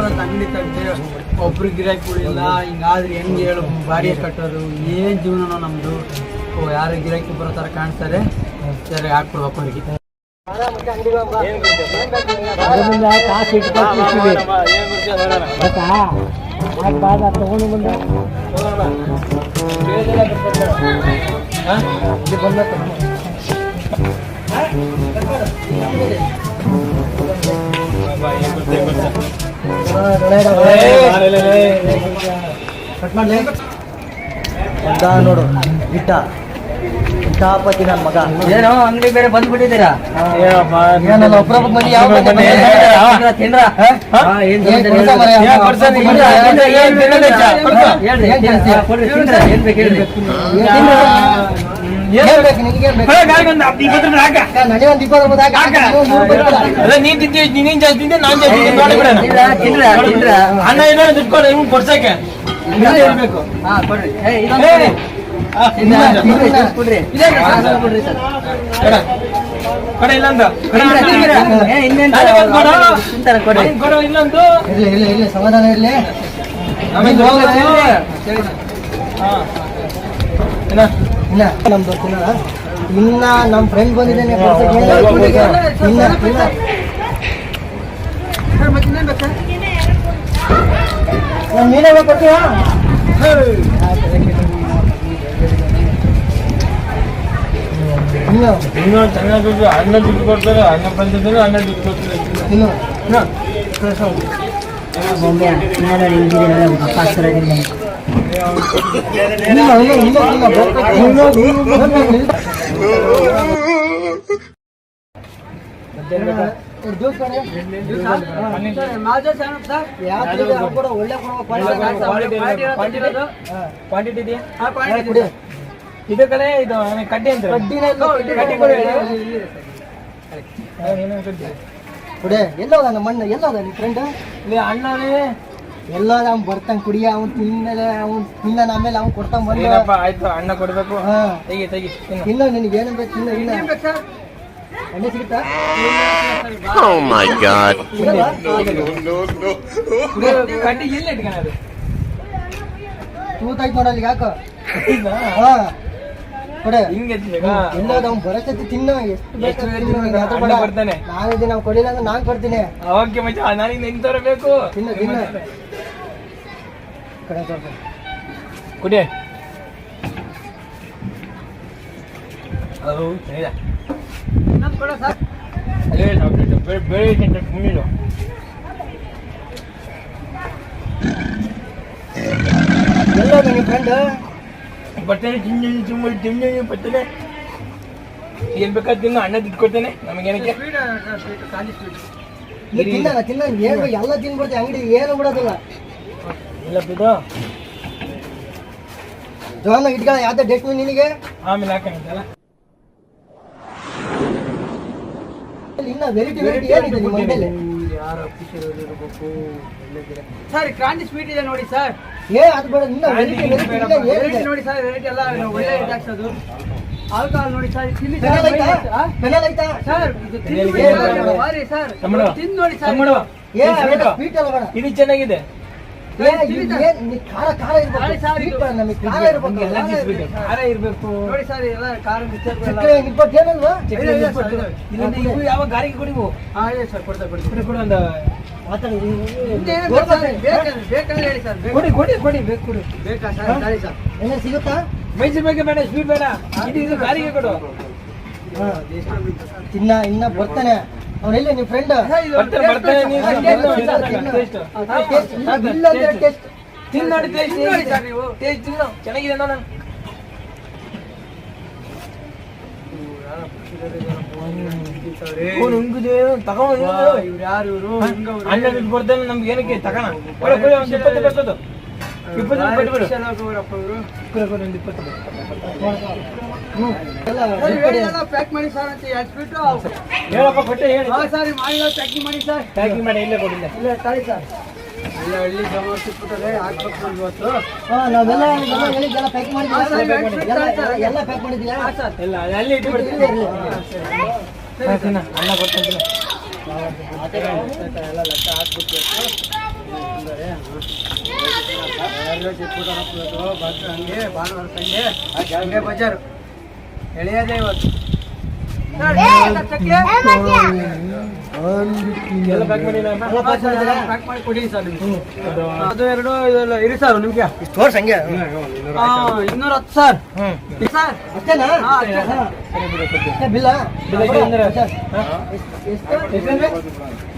ಅಂತ ಅಂಗಡಿ ತೆಗ್ದು ಒಬ್ರು ಹಿಂಗಾದ್ರೆ ಹೆಂಗೆ ಹೇಳು? ಬಾಡಿಗೆ ಕಟ್ಟೋರು ಏನ್ ಜೀವನನೋ ನಮ್ದು. ಓ ಯಾರು ಗಿರಾಕಿ ಬರೋ ಥರ ಕಾಣ್ತಾರೆ. ಸರಿ ಹಾಕ್ಬಿಡ್ಬೇಕು ಅವ್ರಿಗೆ. ಕಾಸು ಇಟ್ಕೊಳ್ತೀವಿ ತಗೊಂಡು ಬಂದ ನೋಡು ಇಟ್ಟ ಇಟ್ಟಾಪತಿ ನನ್ನ ಮಗ ಏನೋ ಅಂಗಡಿ ಬೇರೆ ಬಂದ್ಬಿಟ್ಟಿದ್ದೀರಾ? ಮಂದಿ ಯಾವ? ತಿಂದ್ರ? ನೀನು? ಏನ್ ಬೇಕು ಹೇಳ್ರಿ? ಏನ್ ಏನ್ ಬೇಕು ನಿನಗೆ ಏನ್ ಬೇಕು ಅಕ್ಕ, ನನಗೆ ಒಂದ್ ಇಪ್ಪತ್ತು ರೂಪಾಯಿ ಹಾಕು. ನೀವು ನೂರು ರೂಪಾಯಿ ಕೊಡು. ನೀನ್ ತಿಂತಿ ಜಾಸ್ತಿ ತಿಂದೆ ನಾನ್ ಜಾಸ್ತಿ ನೋಡಿ ಬಿಡೋಣ ತಿಂದ್ರ, ತಿಂದ್ರ, ತಿಂದ್ರ. ಅಣ್ಣ ಏನೋ ದುಡ್ಡು ಇವ್ನು ಕೊಡ್ಸಕ್ಕೆ ಇಲ್ಲೇ ಇರ್ಬೇಕು. ಹಾ, ಏ, ಇದೊಂದು ಏ, ಕೊಡಿ. ಆ, ತಿಂದ್ರ, ತಿಂದ್ರ, ತಿಂದ್ರ, ತಿಂದ್ರ. ಕೊಡ್ರಿ. ಇದೇ ಹಾ, ಸರ್. ಕೊಡ್ರಿ ಸರ್. ಕಡೆ ಕಡೆ ಇಲ್ಲೊಂದು ತಿಂದ್ರ, ತಿಂದ್ರ. ಏ, ಇನ್ನೇನ್ ಅದೇ ಒಂದ್ ಕೊಡು. ತಿಂತಾರೆ, ಕೊಡ್ರಿ. ಒಂದ್ ಕೊಡು ಇಲ್ಲೊಂದು ಇರ್ಲಿ ಇರ್ಲಿ ಇರ್ಲಿ ಸಮಾಧಾನ ಇರ್ಲಿ. ಹಾ. ಏನ? ಇನ್ನ ನಮ್ದು ತಿನ್ನೋಣ ಇನ್ನ ನಮ್ ಫ್ರೆಂಡ್ ಬಂದಿದ್ದೇನೆ ಇನ್ನ ಇನ್ನ ಸರ್, ಮತ್ತೆ ಇನ್ನೇನ್ ಬೇಕು? ಸರ್? ನಮ್ ಮೀನೇ ಕೊಡ್ತೀವ ಇನ್ನು. ಇನ್ನೂ ಚೆನ್ನಾಗಿ ದುಡ್ಡು ಅಣ್ಣ ದುಡ್ಡು ಕೊಡ್ತಾರೆ ಅಣ್ಣ ಬಂದಿದ್ರು ಅಣ್ಣ ದುಡ್ಡು ಕೊಡ್ತಾರೆ. ಇನ್ನು. ಇನ್ನು. ಇನ್ನು ಕ್ವಾಂಟಿಟಿ ಇದೆಯಾ ಇದು ಕಡೆ ಇದು ಕಡ್ಡಿ ಅಂತ ಕಡ್ಡಿ ಕೊಡಿ. ಎಲ್ಲೋದ ನಮ್ಮ ಅಣ್ಣ ಎಲ್ಲೋದ ನಿನ್ ಫ್ರೆಂಡ್ ಅಣ್ಣನೇ ಎಲ್ಲ ಅವ್ನ್ ಬರ್ತಾನೆ ಕುಡಿಯ ಅವ್ನ್ ತಿನ್ನಲೆ ಅವ್ನು ತಿನ್ನ ಆಮೇಲೆ ಅವ್ನು ಕೊಡ್ತಾ ಬಂದ. ಆಯ್ತು ಅಣ್ಣ ಕೊಡ್ಬೇಕು? ಹಾ. ತೆಗಿ ತೆಗಿ ಇಲ್ಲ ನಿನಗೆ ಏನೇನ್ ಬೇಕು ಇಲ್ಲ. ಇಲ್ಲ? ಎಣ್ಣೆ ಸಿಗುತ್ತಾ? ಇಟ್ಕೊಳ್ಳೋದು ತೂತಾಯ್ತು ನೋಡಲ್ಲಿ ಯಾಕ? ಹಾ. ಕೊಡೆ. ಹಿಂಗೆ ಅವ್ನ್ ಬರಕತ್ತಿ ತಿನ್ನ ಎಷ್ಟು ಬೇಕು ಅಣ್ಣ ಬರ್ತಾನೆ. ನಾನು ಇದೀನಿ ಅವ್ನ್ ಕೊಡಿಲ್ಲ ಅಂದ್ರೆ ನಾನ್ ಕೊಡ್ತೀನಿ. ಓಕೆ ಮಚ್ಚ ನನಗೆ ನಿಂಗೆ ತರಬೇಕು ತಿನ್ನು ತಿನ್ನು. ಕಡೆ ತೋರ್ಸು. ಕುಡಿ ಅದು ಚೆನ್ನಾಗಿದೆ ಇನ್ನೊಂದು ಕೊಡ ಸರ್? ಅದೇ ಸಾಕ್ಬಿಟ್ಟು ಬೇರೆ ಬೇರೆ ತಿಂತ ಮುಂದಿನ ಎಲ್ಲೋದ ನಿನ್ ಫ್ರೆಂಡ್ ಬರ್ತೇನೆ ತಿಂಜಿ ತುಂಬ ತಿಂಜಿ ಬರ್ತೇನೆ ಏನ್ ಬೇಕಾದ್ ತಿನ್ನು ಅಣ್ಣ ದುಡ್ಡು ಕೊಡ್ತೇನೆ ನಮಗೇನಕ್ಕೆ ಸ್ವೀಟ್ ಸರ್, ಸ್ವೀಟ್, ಖಾಲಿ ಸ್ವೀಟ್. ನೀ ತಿನ್ನ ತಿನ್ನ ಏನ್ ಬೇಕು ಎಲ್ಲ ತಿನ್ಬಿಡ್ತಿ ಅಂಗಡಿ ಏನು ಬಿಡೋದಿಲ್ಲ ಇಲ್ಲ ಬಿಡು. ಜೋನ ಇಟ್ಕೊಳ್ಳ ಯಾವ್ದು ಡಸ್ಟ್ ನಿನಗೆ? ಆಮೇಲೆ ಹಾಕಂತಲ್ಲ ಇನ್ನ ವೆರೈಟಿ ವೆರೈಟಿ ಏನಿದೆ ನಿಮ್ಮ ಮನೆಯಲ್ಲಿ? ಯಾರ official ಇರ್ಬೇಕು. ಸರ್ ಕ್ರಾಂತಿ ಸ್ವೀಟ್ ಇದೆ ನೋಡಿ ಸರ್ ಏ ಅದು ಬೇಡ ಇನ್ನ ವೆರೈಟಿ ವೆರೈಟಿ ವೆರೈಟಿ ನೋಡಿ ಸರ್ ವೆರೈಟಿ ಎಲ್ಲ ಒಳ್ಳೆ ಇದು ಹಾಕ್ಸೋದು. ಆಲ್ಕೋಹಾಲ್ ನೋಡಿ ಸರ್ ತಿನ್ನಿ ಐತಾ ಐತಾ ಸರ್ ಇದು ತಿಂದು ನೋಡಿ? ಸರ್, ಬಾರಿ ಸರ್ ತಮ್ಮಡು. ತಿಂದು ನೋಡಿ ಸರ್ ಏ. ಸ್ವೀಟ್ ಅಲ್ಲ ಬೇಡ ಇದು ಚೆನ್ನಾಗಿದೆ. ಇರ್ಬೇಕು. ನೋಡಿ ಸರ್ ಎಲ್ಲ ಖಾರ ಇವು ಯಾವ ಗಾರಿಗೆ ಕೊಡಿವು? ಸರ್ ಕೊಡ್ತಾ ಕೊಡಿ ಕೊಡಿ ಒಂದು? ಬೇಕಂದ್ರೆ ಹೇಳಿ ಸರ್ ಕೊಡಿ ಕೊಡಿ ಕೊಡಿ ಬೇಕು ಕೊಡು. ಬೇಕಾ ಸರ್ ಸರಿ? ಸರ್ ಸಿಗುತ್ತಾ? ಮೈಸೂರು ಬಗ್ಗೆ ಬೇಡ ಸ್ವೀಟ್ ಬೇಡ. ಇದು ಗಾರಿಗೆ ಕೊಡು. ತಿನ್ನ ಇನ್ನ ಬರ್ತಾನೆ. ಅವನೆಲ್ಲ ನಿಮ್ ಫ್ರೆಂಡ್ ಬರ್ತಾನೆ ಬರ್ತಾನೆ ನೀವು ಹಾ, ತಿನ್ನು, ತಿನ್ನು, ಇದು ತಿನ್ನು. taste. ಟೇಸ್ಟ್ ತಿನ್ನು. ನೋಡಿ ನೋಡಿ. ಚೆನ್ನಾಗಿದೆ ದುಡ್ಡು ಕೊಡ್ತಾನೆ ನಮ್ಗೆ ಏನಕ್ಕೆ? ತಗೋಣ. ಇಪ್ಪತ್ತು ಬರ್ತದೆ ಇಪ್ಪತ್ತು ಇಪ್ಪತ್ತು ಎಲ್ಲ ಕೊಡಿ. ಪ್ಯಾಕ್ ಮಾಡಿ ಸರ್ ಅಂತ ಹೇಳಪ್ಪ ಕೊಟ್ಟೆ ಹೇಳಿ ಹಾ ಸರ್ ಮಾಡಿಲ್ಲ ಪ್ಯಾಕಿಂಗ್ ಮಾಡಿ ಸರ್ ಪ್ಯಾಕಿಂಗ್ ಮಾಡಿ ಇಲ್ಲೇ ಕೊಡಿಲ್ಲ ಇಲ್ಲ ತಾಳಿ ಸರ್ ಎಲ್ಲ ಹಳ್ಳಿ ಜಮ ಸಿಕ್ಬಿಟ್ಟರೆ ಹಾಕ್ಬೇಕು ಇವತ್ತು ಹಾಂ ನಾವೆಲ್ಲ ಎಲ್ಲ ಹೇಳಿದ್ದೆಲ್ಲ ಪ್ಯಾಕ್ ಎಲ್ಲ ಎಲ್ಲ ಪ್ಯಾಕ್ ಮಾಡಿದ್ಯಾ ಹಾ ಸರ್ ಇಲ್ಲ ಅಲ್ಲಿ. ಅಣ್ಣ ಕೊಡ್ತಾನೆ ಎಲ್ಲ ಲೆಕ್ಕ ಹಾಕ್ಬಿಟ್ಟು ಹಂಗೆ ಭಾನುವಾರ ಸಂಜೆ ಹಂಗೆ ಬಜಾರು ಎಳೆಯದೇ ಇವತ್ತು. ಅದು ಎರಡು ಇದೆಲ್ಲ ಇರಿ ಸರ್ ನಿಮ್ಗೆ ತೋರ್ಸ್ ಹಂಗೆ ಇನ್ನೂರ ಹತ್ತು ಸರ್ ಸರ್ ಬಿಲ್ಲ?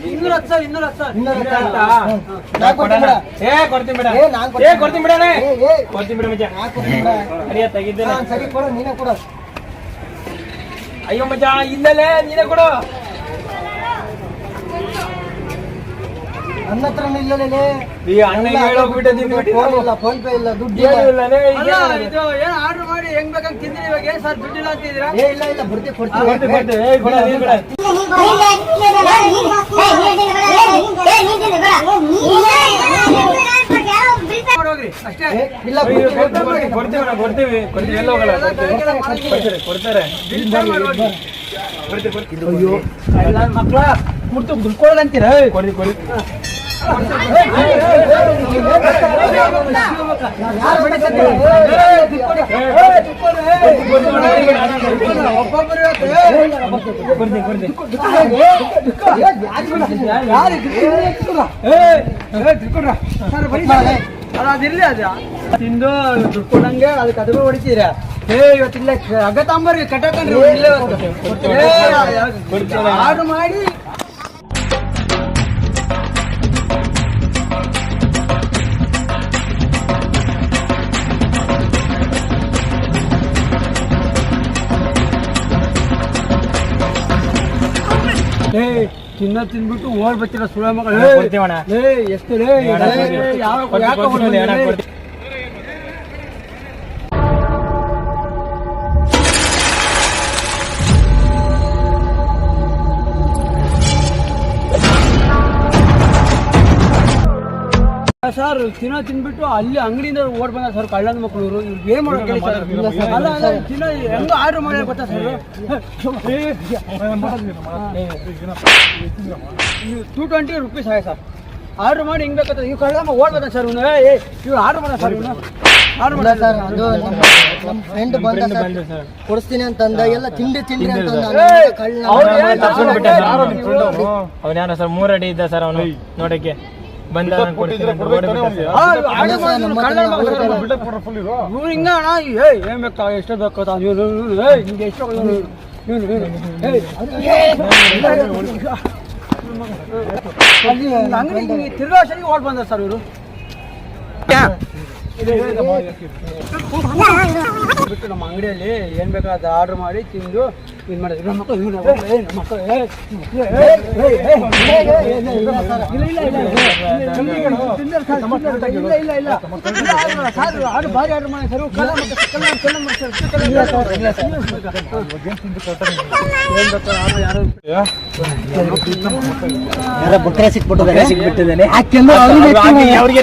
ಇನ್ನೂರ ಹತ್ತು ಸರ್ ಇನ್ನೂರ ಹತ್ತು ಸರ್ ಇನ್ನೂರ ಹತ್ತು. ಏ ಕೊಡ್ತೀನಿ ಬಿಡ ಏ, ಕೊಡ್ತೀನಿ ಬಿಡಣ ಕೊಡ್ತೀನಿ ಬಿಡ ಸರಿ ಕೊಡ ನೀನೇ ಕೊಡು ಅಯ್ಯೋ ಮಚ್ಚ ಇಲ್ಲಲೇ ನೀನೇ ಕೊಡು ನನ್ನ ಹತ್ರನೂ ಇಲ್ಲಲೇ ಈ ಅಣ್ಣ ಫೋನ್ ಇಲ್ಲ ಫೋನ್ ಪೇ ಇಲ್ಲ ದುಡ್ಡು ಏನು ಇಲ್ಲ ಇಲ್ಲಲೇ ಇದು ಏನು ಆರ್ಡರ್ ಮಾಡಿ ಹೆಂಗ್ ತಿಂದಿರಿ ಇವಾಗ? ಏನ್ ಸರ್ ದುಡ್ಡಿಲ್ಲ ಅಂತಿದ್ದೀರಾ? ಏ ಇಲ್ಲ ಇಲ್ಲ ಬರ್ತೀವಿ ಕೊಡ್ತೀವಿ ಮಕ್ಳ ಮುಟ್ಟು ದುಡ್ಕೊಳ್ಳಂತೀರ ಅಂತೀರಾ? ಕೊಡಿ ಕೊಡಿ. ಯಾರು ಬಿಡಕತ್ತೀರ? ಒಬ್ಬೊಬ್ಬರು ಇವತ್ತು ಕೊಡ್ತೀನಿ ಕೊಡ್ತೀನಿ ಅಲ್ಲ ಅದಿರ್ಲಿ ಅದ ತಿಂದು ದುಡ್ಡು ಕೊಡಂಗೆ ಅದಕ್ಕೆ ಅದು ಹೊಡಿತೀರ ಏ ಇವತ್ತಿಲ್ಲ ಅಗತಾಂಬರ್ರಿ ಕಟ್ಟಕಂಡ್ರಿ ಇಲ್ಲೇ ಕೊಡ್ತೀನಿ. ಆರ್ಡರ್ ಮಾಡಿ ತಿನ್ನ ತಿನ್ಬಿಟ್ಟು ಓಡ್ ಬರ್ತೀರ ಸುಳ ಮಕ್ಕಳು ಏ, ಕೊಡ್ತೀವಣ್ಣ. ಏ ಎಷ್ಟು ಸರ್ ತಿನ್ನ ತಿನ್ಬಿಟ್ಟು ಅಲ್ಲಿ ಅಂಗಡಿಯಿಂದ ಓಡ್ ಬಂದ ಸರ್ ಕಳ್ಳನ ಮಕ್ಕಳು ಇವ್ರು ಇವ್ರಿಗೆ ಏನ್ ಮಾಡೋದು ಹೇಳಿ ಸರ್? ಅಲ್ಲ ಅಲ್ಲ ತಿನ್ನ ಹೆಂಗೋ ಆರ್ಡರ್ ಮಾಡಿ ಗೊತ್ತಾ ಸರ್? ಟೂ ಟ್ವೆಂಟಿ ರುಪೀಸ್ ಆಯ್ತು ಸರ್. ಆರ್ಡರ್ ಮಾಡಿ ಹಿಂಗ್ ಬೇಕಾದ್ರೆ ಇವ್ ಕಳ್ಳ ಓಡ್ ಬಂದ ಸರ್ ಇವನು. ಏ ಇವ್ರು ಆರ್ಡರ್ ಮಾಡ ಸರ್ ಇವನು. ಆರ್ಡರ್ ಇಲ್ಲ ಮಾಡ ಸರ್ ಅದು ನಮ್ಮ ನಮ್ಮ ಫ್ರೆಂಡ್ ಬಂದ ಸರ್. ಬಂದ್ರು ಸರ್. ಕೊಡಿಸ್ತೀನಿ ಅಂತಂದ ಎಲ್ಲ ತಿಂಡಿ ತಿಂಡಿ ಅಂತಂದ! ಕಳ್ಳ ಬಿಟ್ಟ ಸರ್. ಯಾರು ನೀವು? ಅವನ ಯಾರ ಸರ್? ಮೂರಡಿ ಅಡಿ ಇದ್ದ ಸರ್ ಅವನು ನೋಡಕ್ಕೆ. ಸರ್. ಸರ್, ಸರ್ ಎಷ್ಟು ಬೇಕು ನಿಮ್ಗೆ ಎಷ್ಟು ತಿರ್ಗಾ ವರ್ಷಕ್ಕೆ ಓಡ್ ಬಂದ ಸರ್ ಇವರು ಬಿಟ್ಟು ನಮ್ಮ ಅಂಗಡಿಯಲ್ಲಿ ಏನ್ ಬೇಕಾದ ಆರ್ಡರ್ ಮಾಡಿ ತಿಂದು ಇದು ಮಾಡಿದ್ರು ನಮ್ಮ ಮಕ್ಕಳು ನಮ್ಮ ಮಕ್ಕಳು, ಇಲ್ಲ, ಇಲ್ಲ, ಸಿಕ್ಬಿಟ್ಟಿದ್ದಾರೆ ಸಿಕ್ಬಿಟ್ಟಿದ್ದಾನೆ. ಯಾಕೆಂದ್ರೆ ಅವ್ರಿಗೆ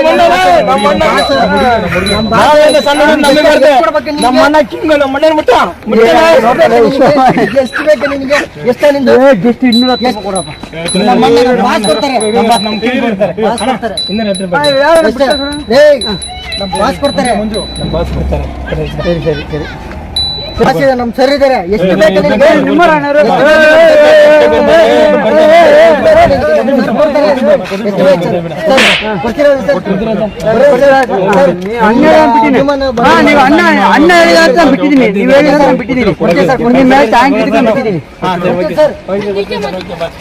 ಇವ್ರು ಮಾತಿಂದ ಹಂಗೆ ಹೇಳ್ತಾರೆ. ಹೇಳ್ಬೇಕು. ನೀವು ಹೇಳ್ಬೇಕಾ? ಸರ್, ಇವ್ರು ಗೊತ್ತಿಲ್ಲ ಇವ್ರು. ನಾನು ಸರ್, ನೀವು Facebook ಅಲ್ಲಿ ಇದ್ದಾರೆ. ನಾನು ನೋಡಿ ಸರ್. ಏಯ್, ಗೊತ್ತಿಲ್ಲ ಇವ್ರು. ನಮ್ಮ ಅಣ್ಣ. ಏಯ್, ಏಯ್, ಏಯ್, ನಮ್ಮ ಅಣ್ಣ, ನಮ್ಮ ಅಣ್ಣ. ನಮ್ಮ ಬಾಸು. ನಾವೇನು ಸಣ್ಣ ಹುಡುಗ್ರು ನಮಗೆ ಬರ್ದೆ. ಕೊಡ್ಬೇಕು ನಿಮ್ಗೆ. ನಮ್ಮ ಅಣ್ಣ ಕಿಂಗ್ ನಮ್ಮ ಅಣ್ಣನ ಮುಟ್ಟ ಎಷ್ಟು ಬೇಕು ಎಷ್ಟು ಬೇಕು ನಿಮಗೆ ಎಷ್ಟು ನಿಂದು ಎಷ್ಟು ಇನ್ನೂರ ಹತ್ತು ಕೊಡಪ್ಪ. ನಮ್ಮ ಅಣ್ಣ ಬಾಸ್ ಕೊಡ್ತಾರೆ ನಮ್ಮ ಕಿಂಗ್ ಕೊಡ್ತಾರೆ ಬಾಸ್ ಕೊಡ್ತಾರೆ ಇನ್ನೂರ ನಮ್ಮ ಬಾಸ್ ಕೊಡ್ತಾರೆ ನಮ್ಮ ಬಾಸ್ ಕೊಡ್ತಾರೆ ಸರಿ ಸರಿ ಸರಿ ನಮ್ಮ ಸರ್ ಇದ್ದಾರೆ ಎಷ್ಟು ಬೇಕು ನಿಮಗೆ ನಿಮ್ಮ ಅಣ್ಣ ಅಣ್ಣ ಹೇಳಿದ ಬಿಟ್ಟಿದ್ದೀನಿ ನೀವು ಹೇಳಿದ ಬಿಟ್ಟಿದ್ದೀನಿ ಓಕೆ ಸರ್, ನಿಮ್ಮ ಮೇಲೆ ಟ್ಯಾಂಕ್ ಬಿಟ್ಟಿದ್ದೀನಿ ಹಾ ಸರಿ okay okay sir okay bye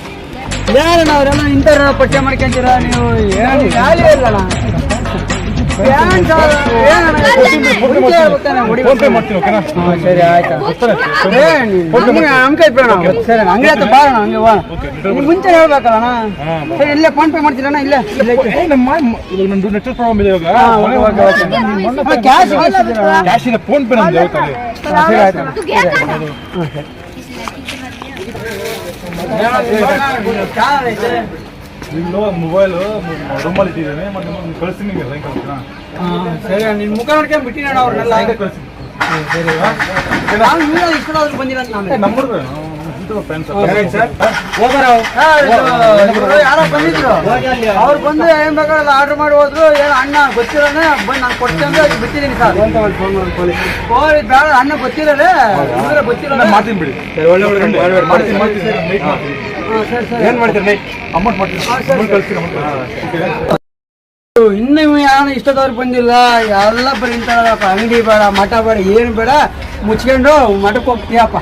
ಯಾರಣ್ಣ ಅವರೆಲ್ಲ ಇಂಥವ್ರ ಪಠ್ಯ ಮಾಡ್ಕೊಂತೀರ ನೀವು ಏನು ಖಾಲಿ ಇಲ್ಲಣ್ಣ ಸರಿ ಆಯ್ತಾ ಅಂಕ ಇಟ್ಬಿಡೋಣ ಸರಿ ಹಂಗೆ ಆಯ್ತು ಬಾರೋಣ ಹಂಗೆ ಬಾ ಮುಂಚೆ ಹೇಳ್ಬೇಕಲ್ಲ ಇಲ್ಲೇ ಫೋನ್ ಪೇ ಮಾಡ್ತೀರಣ್ಣ ಇಲ್ಲೇ ಓಕೆ, ಓಕೆ. ಅಮ್ಮ, ಕ್ಯಾಶ್ ಕಳಿಸ್ತಿದ್ದೀರಾ? ಫೋನ್ ಪೇ ನಮ್ದು ಇನ್ನು ಮೊಬೈಲ್ ರೂಮಲ್ಲಿ ಇಟ್ಟಿದ್ದೇನೆ ಮತ್ತೆ ನಿಮ್ಗೆ ಕಳಿಸ್ತೀನಿ ನಿಮಗೆ ಸಾಯಂಕಾಲ ಸರಿ ನಿನ್ ಮುಖ ನೋಡ್ಕೊಂಡು ಬಿಟ್ಟಿನ ಅವ್ರನ್ನೆಲ್ಲ. ಕಳಿಸ್ತೀನಿ ನಾನು ಇಷ್ಟು ಅಂತ ನಾನು. ನಂಬರ್ ಯಾರೋ ಬಂದಿದ್ರು. ಅವ್ರು. ಬಂದು ಏನ್ ಬೇಕಾದ್ರೆ ಆರ್ಡರ್ ಮಾಡಿ ಹೋದ್ರು. ಏನೋ ಅಣ್ಣ ಗೊತ್ತಿರೋನೆ ಬಂದು ನಾನು ಕೊಡ್ತೀನಿ ಅಂತ ಬಿಟ್ಟಿದ್ದೀನಿ ಸರ್ ಕೋಳಿ ಬೇಡ ಅಣ್ಣ ಗೊತ್ತಿರೋದೆ. ಗೊತ್ತಿರಲ್ಲ ಮಾಡ್ತೀನಿ ಬಿಡಿ. ಮಾಡ್ತೀನಿ ಸರಿ ಸರಿ. ಏನ್ ಮಾಡ್ತೀರಿ? ನೈಟ್. ಅಮೌಂಟ್ ಮಾಡ್ತೀನಿ ಕಳಿಸ್ತೀನಿ ಅಮೌಂಟ್ ಇನ್ನು ಯಾರು ಇಷ್ಟದವ್ರು ಬಂದಿಲ್ಲ. ಎಲ್ಲ ಬರೀ ಅಂಗಡಿ ಬೇಡ, ಮಠ ಬೇಡ, ಏನು ಬೇಡ. ಮುಚ್ಕೊಂಡು ಮಠಕ್ಕೆ ಹೋಗ್ತೀಯಪ್ಪ.